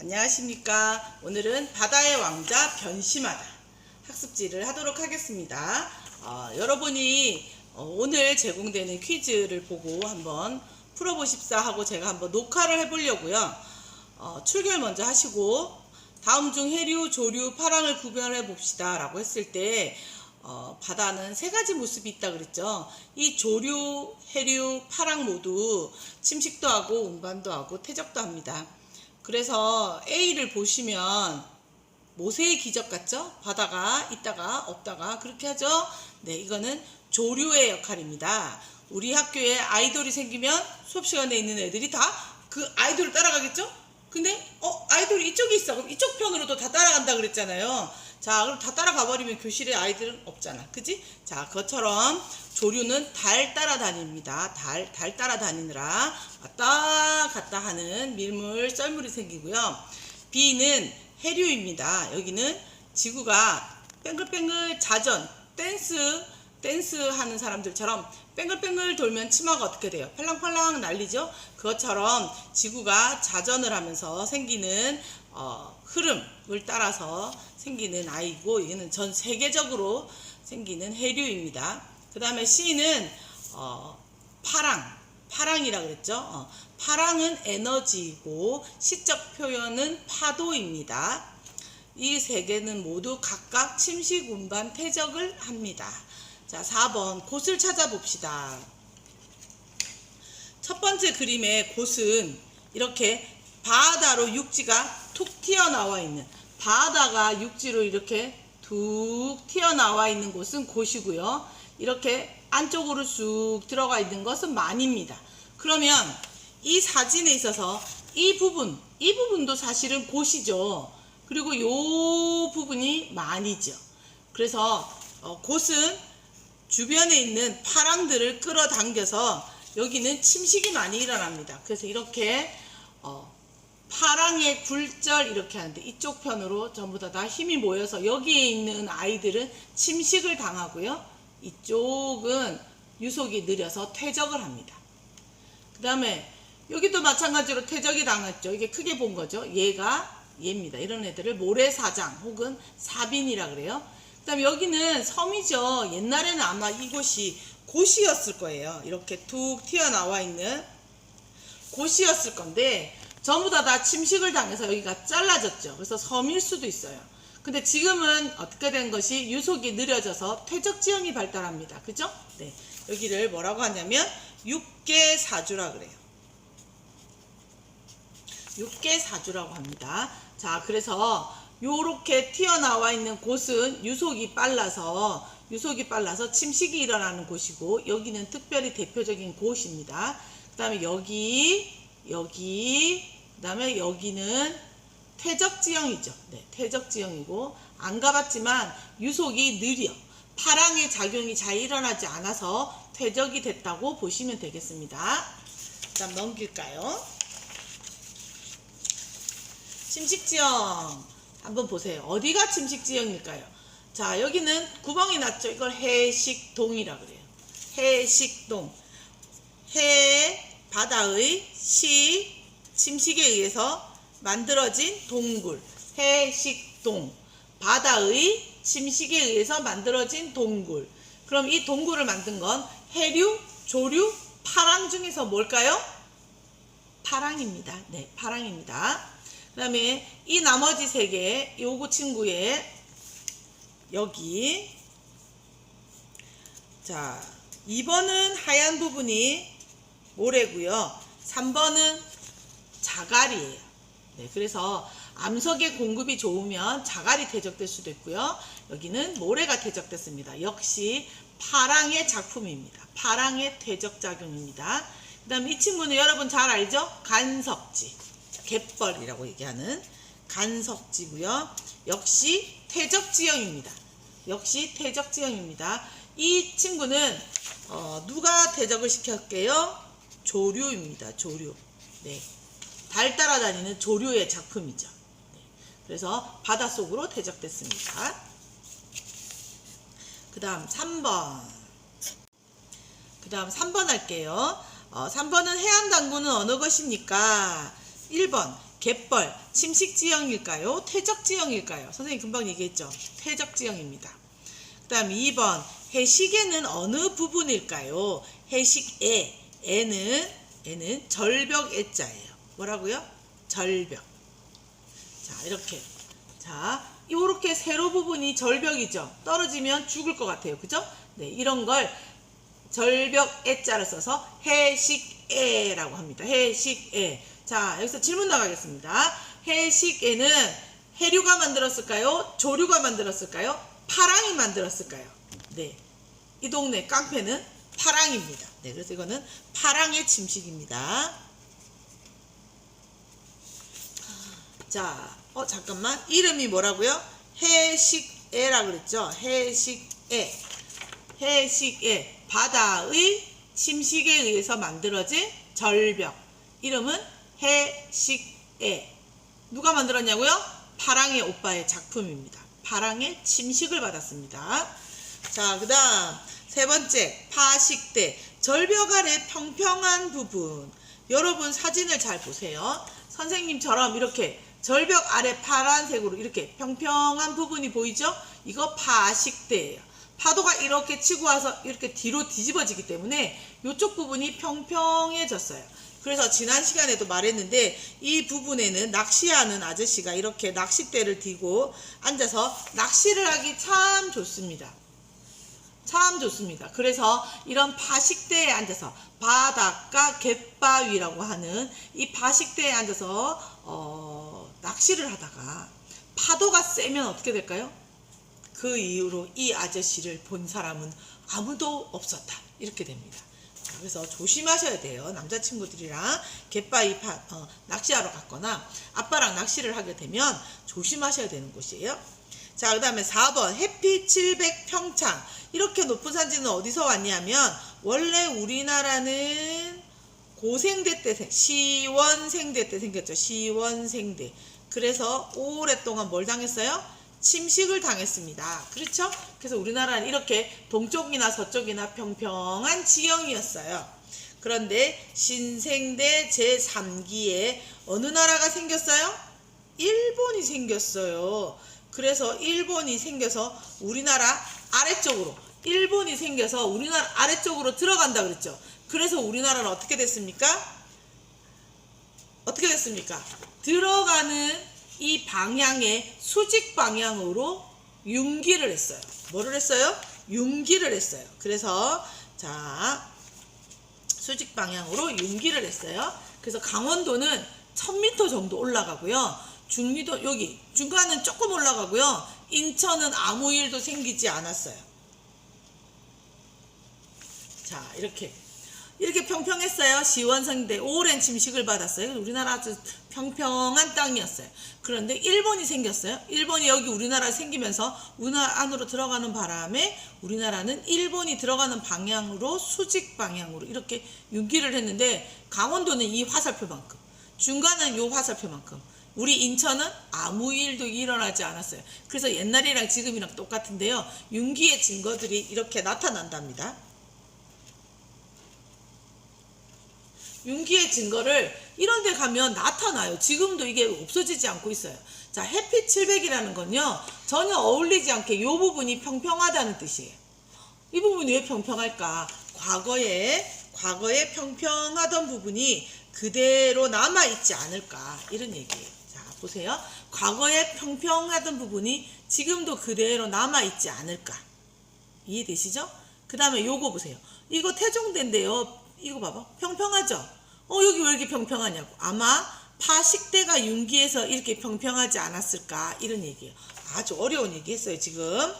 안녕하십니까. 오늘은 바다의 왕자 변심하다 학습지를 하도록 하겠습니다. 어, 여러분이 어, 오늘 제공되는 퀴즈를 보고 한번 풀어보십사 하고 제가 한번 녹화를 해보려고요. 어, 출결 먼저 하시고 다음 중 해류, 조류, 파랑을 구별해 봅시다 라고 했을 때 어, 바다는 세 가지 모습이 있다 그랬죠. 이 조류, 해류, 파랑 모두 침식도 하고 운반도 하고 퇴적도 합니다. 그래서 A를 보시면 모세의 기적 같죠? 바다가 있다가 없다가 그렇게 하죠? 네, 이거는 조류의 역할입니다. 우리 학교에 아이돌이 생기면 수업 시간에 있는 애들이 다 그 아이돌을 따라가겠죠? 근데 어 아이돌이 이쪽에 있어 그럼 이쪽 편으로도 다 따라간다 그랬잖아요 자 그럼 다 따라가 버리면 교실에 아이들은 없잖아. 그지? 자 그것처럼 조류는 달 따라다닙니다. 달, 달 따라다니느라 왔다 갔다 하는 밀물 썰물이 생기고요. B는 해류입니다. 여기는 지구가 뱅글뱅글 자전 댄스 댄스 하는 사람들처럼 뱅글뱅글 돌면 치마가 어떻게 돼요? 팔랑팔랑 날리죠? 그것처럼 지구가 자전을 하면서 생기는 어, 흐름을 따라서 생기는 아이고 이거는 전 세계적으로 생기는 해류입니다. 그 다음에 C는 어, 파랑, 파랑이라 그랬죠? 어, 파랑은 에너지이고 시적 표현은 파도입니다. 이 세 개는 모두 각각 침식, 운반, 퇴적을 합니다. 자, 4번 곳을 찾아봅시다. 첫 번째 그림의 곳은 이렇게 바다로 육지가 툭 튀어나와 있는 바다가 육지로 이렇게 툭 튀어나와 있는 곳은 곳이고요. 이렇게 안쪽으로 쑥 들어가 있는 것은 만입니다. 그러면 이 사진에 있어서 이 부분, 이 부분도 사실은 곳이죠. 그리고 이 부분이 만이죠. 그래서 어, 곳은 주변에 있는 파랑들을 끌어당겨서 여기는 침식이 많이 일어납니다. 그래서 이렇게 어, 파랑의 굴절 이렇게 하는데 이쪽 편으로 전부 다, 다 힘이 모여서 여기에 있는 아이들은 침식을 당하고요. 이쪽은 유속이 느려서 퇴적을 합니다. 그 다음에 여기도 마찬가지로 퇴적이 당했죠. 이게 크게 본 거죠. 얘가 얘입니다. 이런 애들을 모래사장 혹은 사빈이라 그래요. 그 다음에 여기는 섬이죠. 옛날에는 아마 이곳이 곳이었을 거예요. 이렇게 툭 튀어나와 있는 곳이었을 건데 전부 다 다 침식을 당해서 여기가 잘라졌죠. 그래서 섬일 수도 있어요. 근데 지금은 어떻게 된 것이 유속이 느려져서 퇴적 지형이 발달합니다. 그죠? 네. 여기를 뭐라고 하냐면 육계사주라 그래요. 육계사주라고 합니다. 자, 그래서 요렇게 튀어나와 있는 곳은 유속이 빨라서 유속이 빨라서 침식이 일어나는 곳이고 여기는 특별히 대표적인 곳입니다. 그 다음에 여기 여기 그 다음에 여기는 퇴적지형이죠. 네, 퇴적지형이고 안 가봤지만 유속이 느려 파랑의 작용이 잘 일어나지 않아서 퇴적이 됐다고 보시면 되겠습니다. 자, 넘길까요? 침식지형 한번 보세요. 어디가 침식지형일까요? 자, 여기는 구멍이 났죠. 이걸 해식동이라 그래요. 해식동. 해, 바다의 시, 침식에 의해서 만들어진 동굴. 해식동. 바다의 침식에 의해서 만들어진 동굴. 그럼 이 동굴을 만든 건 해류, 조류, 파랑 중에서 뭘까요? 파랑입니다. 네, 파랑입니다. 그 다음에 이 나머지 세 개, 요거 친구의 여기. 자, 2번은 하얀 부분이 모래고요. 3번은 자갈이에요. 네, 그래서 암석의 공급이 좋으면 자갈이 퇴적될 수도 있고요. 여기는 모래가 퇴적됐습니다. 역시 파랑의 작품입니다. 파랑의 퇴적 작용입니다. 그 다음에 이 친구는 여러분 잘 알죠? 간석지. 갯벌이라고 얘기하는 간석지고요. 역시 퇴적지형입니다. 역시 퇴적지형입니다. 이 친구는 어, 누가 퇴적을 시켰게요? 조류입니다. 조류. 네. 달 따라다니는 조류의 작품이죠. 네. 그래서 바닷속으로 퇴적됐습니다. 그 다음 3번. 그 다음 3번 할게요. 어, 3번은 해안당구는 어느 것입니까? 1번 갯벌, 침식 지형일까요? 퇴적 지형일까요? 선생님 금방 얘기했죠. 퇴적 지형입니다. 그 다음 2번 해식에는 어느 부분일까요? 해식에 에는 에는 절벽 애자예요. 뭐라고요? 절벽. 자 이렇게 자 이렇게 세로 부분이 절벽이죠. 떨어지면 죽을 것 같아요. 그죠? 네 이런 걸 절벽 애자를 써서 해식에라고 합니다. 해식에. 자, 여기서 질문 나가겠습니다. 해식에는 해류가 만들었을까요? 조류가 만들었을까요? 파랑이 만들었을까요? 네. 이 동네 깡패는 파랑입니다. 네, 그래서 이거는 파랑의 침식입니다. 자, 어, 잠깐만. 이름이 뭐라고요? 해식에라 그랬죠? 해식에. 해식에. 바다의 침식에 의해서 만들어진 절벽. 이름은 해식에. 누가 만들었냐고요? 파랑의 오빠의 작품입니다. 파랑의 침식을 받았습니다. 자, 그 다음 세 번째 파식대 절벽 아래 평평한 부분 여러분 사진을 잘 보세요. 선생님처럼 이렇게 절벽 아래 파란색으로 이렇게 평평한 부분이 보이죠? 이거 파식대예요. 파도가 이렇게 치고 와서 이렇게 뒤로 뒤집어지기 때문에 이쪽 부분이 평평해졌어요. 그래서 지난 시간에도 말했는데 이 부분에는 낚시하는 아저씨가 이렇게 낚싯대를 뒤고 앉아서 낚시를 하기 참 좋습니다. 참 좋습니다. 그래서 이런 파식대에 앉아서 바닷가 갯바위라고 하는 이 파식대에 앉아서 어, 낚시를 하다가 파도가 세면 어떻게 될까요? 그 이후로 이 아저씨를 본 사람은 아무도 없었다. 이렇게 됩니다. 자, 그래서 조심하셔야 돼요. 남자친구들이랑 갯바위 파, 어, 낚시하러 갔거나 아빠랑 낚시를 하게 되면 조심하셔야 되는 곳이에요. 자, 그 다음에 4번 해피 700 평창. 이렇게 높은 산지는 어디서 왔냐면 원래 우리나라는 고생대 때, 생- 시원생대 때 생겼죠. 시원생대. 그래서 오랫동안 뭘 당했어요? 침식을 당했습니다. 그렇죠? 그래서 우리나라는 이렇게 동쪽이나 서쪽이나 평평한 지형이었어요. 그런데 신생대 제3기에 어느 나라가 생겼어요? 일본이 생겼어요. 그래서 일본이 생겨서 우리나라 아래쪽으로 일본이 생겨서 우리나라 아래쪽으로 들어간다 그랬죠. 그래서 우리나라는 어떻게 됐습니까? 어떻게 됐습니까? 들어가는 이 방향의 수직 방향으로 융기를 했어요. 뭐를 했어요? 융기를 했어요. 그래서 자 수직 방향으로 융기를 했어요. 그래서 강원도는 1000m 정도 올라가고요. 중미도 여기 중간은 조금 올라가고요. 인천은 아무 일도 생기지 않았어요. 자 이렇게 이렇게 평평했어요. 시원성대 오랜 침식을 받았어요. 우리나라 아주 평평한 땅이었어요. 그런데 일본이 생겼어요. 일본이 여기 우리나라 생기면서 우리나라 안으로 들어가는 바람에 우리나라는 일본이 들어가는 방향으로 수직 방향으로 이렇게 윤기를 했는데 강원도는 이 화살표만큼 중간은 요 화살표만큼 우리 인천은 아무 일도 일어나지 않았어요. 그래서 옛날이랑 지금이랑 똑같은데요. 윤기의 증거들이 이렇게 나타난답니다. 윤기의 증거를 이런 데 가면 나타나요. 지금도 이게 없어지지 않고 있어요. 자, 햇빛 700이라는 건요. 전혀 어울리지 않게 이 부분이 평평하다는 뜻이에요. 이 부분이 왜 평평할까? 과거에 과거에 평평하던 부분이 그대로 남아 있지 않을까? 이런 얘기예요. 자, 보세요. 과거에 평평하던 부분이 지금도 그대로 남아 있지 않을까? 이해되시죠? 그 다음에 요거 보세요. 이거 태종대인데요. 이거 봐봐. 평평하죠? 어, 여기 왜 이렇게 평평하냐고. 아마 파식대가 윤기해서 이렇게 평평하지 않았을까. 이런 얘기예요. 아주 어려운 얘기 했어요, 지금.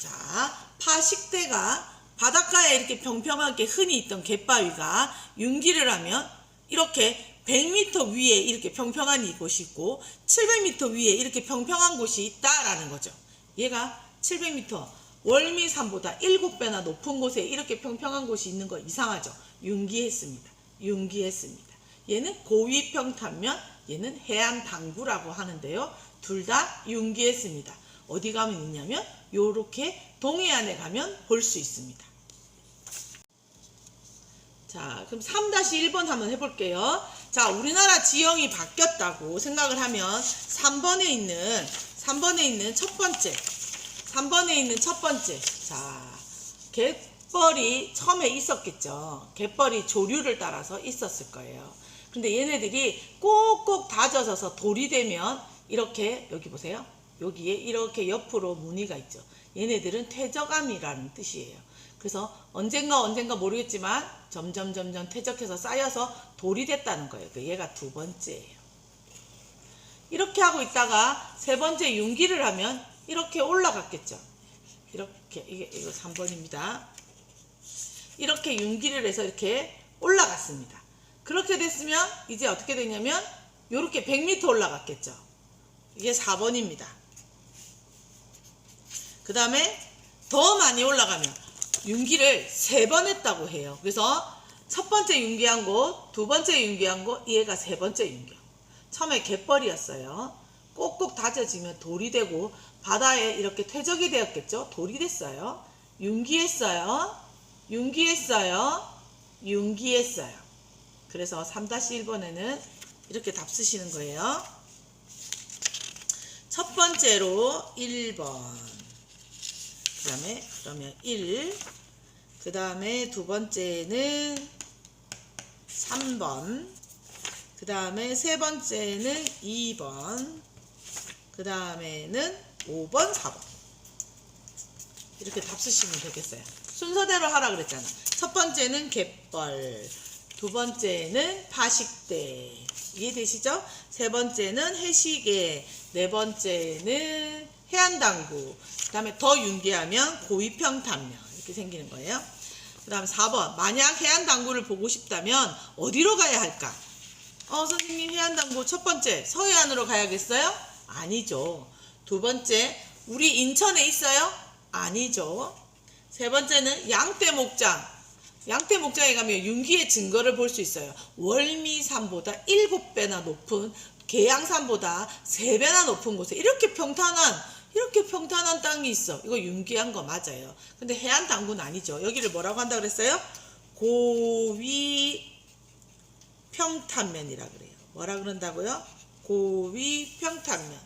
자, 파식대가 바닷가에 이렇게 평평하게 흔히 있던 갯바위가 윤기를 하면 이렇게 100m 위에 이렇게 평평한 이곳이 있고 700m 위에 이렇게 평평한 곳이 있다라는 거죠. 얘가 700m 월미산보다 7배나 높은 곳에 이렇게 평평한 곳이 있는 거 이상하죠. 윤기했습니다. 윤기했습니다. 얘는 고위평탄면, 얘는 해안당구라고 하는데요. 둘다 윤기했습니다. 어디 가면 있냐면 요렇게 동해안에 가면 볼 수 있습니다. 자, 그럼 3-1번 한번 해볼게요. 자, 우리나라 지형이 바뀌었다고 생각을 하면 3번에 있는 3번에 있는 첫 번째 3번에 있는 첫 번째 자, 갯벌이 처음에 있었겠죠. 갯벌이 조류를 따라서 있었을 거예요. 근데 얘네들이 꼭꼭 다져져서 돌이 되면 이렇게 여기 보세요. 여기에 이렇게 옆으로 무늬가 있죠. 얘네들은 퇴적암이라는 뜻이에요. 그래서 언젠가 언젠가 모르겠지만 점점 점점 퇴적해서 쌓여서 돌이 됐다는 거예요. 그 얘가 두 번째예요. 이렇게 하고 있다가 세 번째 융기를 하면 이렇게 올라갔겠죠. 이렇게 이게 이거 3번입니다. 이렇게 융기를 해서 이렇게 올라갔습니다. 그렇게 됐으면 이제 어떻게 되냐면 이렇게 100m 올라갔겠죠. 이게 4번입니다. 그 다음에 더 많이 올라가면 융기를 세번 했다고 해요. 그래서 첫 번째 융기한 곳, 두 번째 융기한 곳, 얘가 세 번째 융기. 처음에 갯벌이었어요. 꼭꼭 다져지면 돌이 되고 바다에 이렇게 퇴적이 되었겠죠. 돌이 됐어요. 융기했어요. 융기했어요. 융기했어요. 그래서 3-1번에는 이렇게 답 쓰시는 거예요. 첫 번째로 1번. 그 다음에 그러면 1. 그 다음에 두 번째는 3번. 그 다음에 세 번째는 2번. 그 다음에는 5번, 4번. 이렇게 답 쓰시면 되겠어요. 순서대로 하라 그랬잖아. 첫 번째는 갯벌. 두 번째는 파식대. 이해되시죠? 세 번째는 해시계. 네 번째는 해안당구. 그 다음에 더 윤기하면 고위평탄면. 이렇게 생기는 거예요. 그 다음 4번. 만약 해안당구를 보고 싶다면 어디로 가야 할까? 어, 선생님 해안당구 첫 번째 서해안으로 가야겠어요? 아니죠. 두 번째 우리 인천에 있어요? 아니죠. 세 번째는 양떼 목장. 양떼 목장에 가면 윤기의 증거를 볼 수 있어요. 월미산보다 일곱 배나 높은 계양산보다 세 배나 높은 곳에 이렇게 평탄한 이렇게 평탄한 땅이 있어. 이거 윤기한 거 맞아요. 근데 해안 당구는 아니죠. 여기를 뭐라고 한다 그랬어요? 고위 평탄면이라 그래요. 뭐라 그런다고요? 고위 평탄면.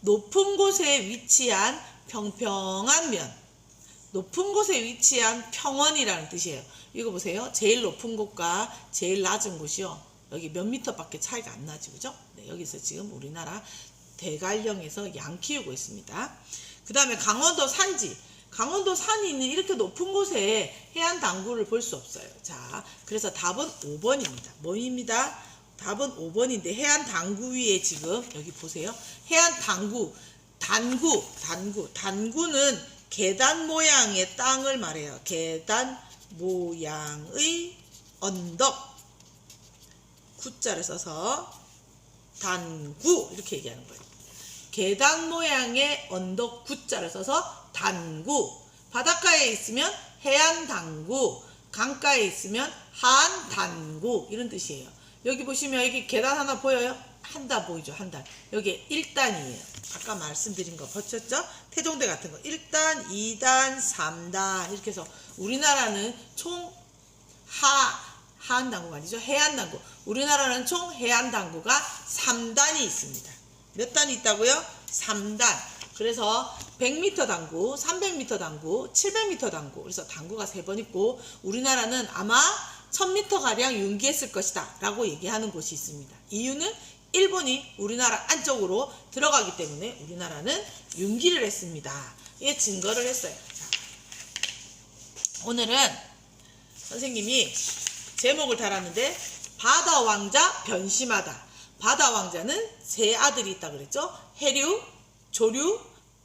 높은 곳에 위치한 평평한 면. 높은 곳에 위치한 평원이라는 뜻이에요. 이거 보세요. 제일 높은 곳과 제일 낮은 곳이요. 여기 몇 미터밖에 차이가 안 나지, 그죠? 네, 여기서 지금 우리나라 대관령에서 양 키우고 있습니다. 그 다음에 강원도 산지. 강원도 산이 있는 이렇게 높은 곳에 해안 당구를 볼 수 없어요. 자, 그래서 답은 5번입니다. 뭐입니다? 답은 5번인데 해안 당구 위에 지금 여기 보세요. 해안 당구, 단구, 단구, 단구는 계단 모양의 땅을 말해요. 계단 모양의 언덕. 구자를 써서 단구 이렇게 얘기하는 거예요. 계단 모양의 언덕 구자를 써서 단구. 바닷가에 있으면 해안 단구, 강가에 있으면 한 단구 이런 뜻이에요. 여기 보시면 여기 계단 하나 보여요? 한 단 보이죠? 한 단. 여기 1단이에요. 아까 말씀드린 거 버텼죠? 태종대 같은 거. 1단, 2단, 3단 이렇게 해서 우리나라는 총 하, 하안 당구가 아니죠? 해안 당구. 우리나라는 총 해안 당구가 3단이 있습니다. 몇 단이 있다고요? 3단. 그래서 100m 당구, 300m 당구, 700m 당구. 그래서 당구가 세번 있고 우리나라는 아마 1000m 가량 융기했을 것이다 라고 얘기하는 곳이 있습니다. 이유는 일본이 우리나라 안쪽으로 들어가기 때문에 우리나라는 융기를 했습니다. 이게 증거를 했어요. 자, 오늘은 선생님이 제목을 달았는데 바다 왕자 변심하다. 바다 왕자는 세 아들이 있다 그랬죠. 해류, 조류,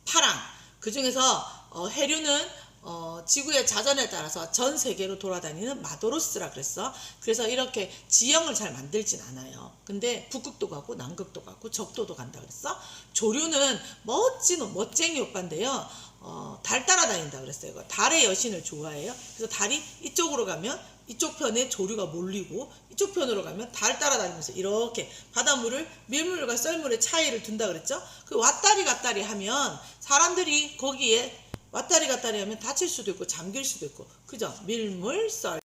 파랑. 그 중에서 어, 해류는 어, 지구의 자전에 따라서 전 세계로 돌아다니는 마도로스라 그랬어. 그래서 이렇게 지형을 잘 만들진 않아요. 근데 북극도 가고 남극도 가고 적도도 간다 그랬어. 조류는 멋진 멋쟁이 오빠인데요. 어, 달 따라다닌다 그랬어요. 달의 여신을 좋아해요. 그래서 달이 이쪽으로 가면 이쪽 편에 조류가 몰리고 이쪽 편으로 가면 달 따라다니면서 이렇게 바닷물을 밀물과 썰물의 차이를 둔다 그랬죠. 그 왔다리 갔다리 하면 사람들이 거기에 왔다리 갔다리 하면 다칠 수도 있고 잠길 수도 있고 그죠? 밀물 썰.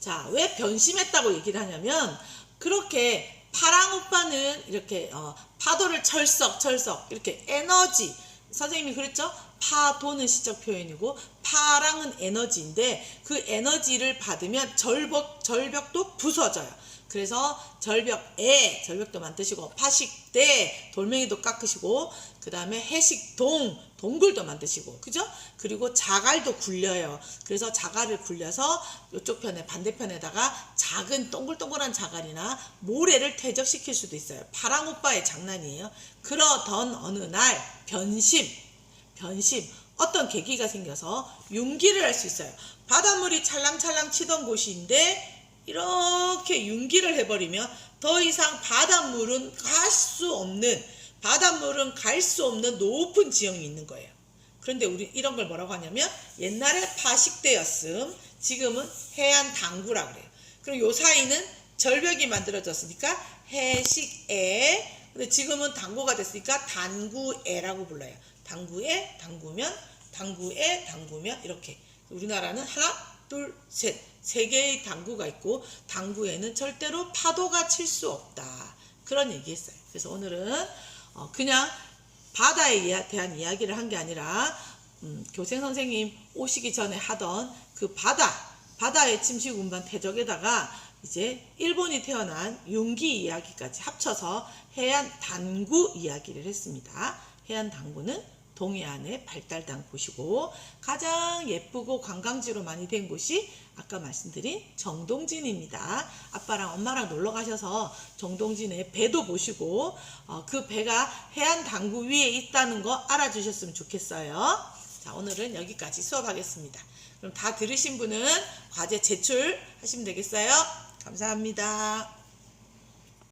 자, 왜 변심했다고 얘기를 하냐면 그렇게 파랑 오빠는 이렇게 어, 파도를 철썩 철썩 이렇게 에너지 선생님이 그랬죠? 파도는 시적 표현이고 파랑은 에너지인데 그 에너지를 받으면 절벽 절벽도 부서져요. 그래서 절벽에 절벽도 만드시고 파식대 돌멩이도 깎으시고 그 다음에 해식동 동굴도 만드시고 그죠? 그리고 자갈도 굴려요. 그래서 자갈을 굴려서 이쪽 편에 반대편에다가 작은 동글동글한 자갈이나 모래를 퇴적시킬 수도 있어요. 파랑 오빠의 장난이에요. 그러던 어느 날 변심 변심 어떤 계기가 생겨서 융기를 할 수 있어요. 바닷물이 찰랑찰랑 치던 곳인데 이렇게 융기를 해버리면 더 이상 바닷물은 갈 수 없는 바닷물은 갈 수 없는 높은 지형이 있는 거예요. 그런데 우리 이런 걸 뭐라고 하냐면 옛날에 파식대였음 지금은 해안 당구라 그래요. 그리고 요 사이는 절벽이 만들어졌으니까 해식애 근데 지금은 당구가 됐으니까 단구애라고 불러요. 당구애 당구면 당구애 당구면 이렇게 우리나라는 하나 둘 셋 세 개의 당구가 있고 당구에는 절대로 파도가 칠 수 없다 그런 얘기했어요. 그래서 오늘은 어, 그냥 바다에 대한 이야기를 한 게 아니라 음, 교생 선생님 오시기 전에 하던 그 바다 바다의 침식 운반 태적에다가 이제 일본이 태어난 융기 이야기까지 합쳐서 해안 단구 이야기를 했습니다. 해안 단구는 동해안의 발달단 곳이고 가장 예쁘고 관광지로 많이 된 곳이 아까 말씀드린 정동진입니다. 아빠랑 엄마랑 놀러 가셔서 정동진의 배도 보시고 어, 그 배가 해안 당구 위에 있다는 거 알아주셨으면 좋겠어요. 자 오늘은 여기까지 수업하겠습니다. 그럼 다 들으신 분은 과제 제출하시면 되겠어요. 감사합니다.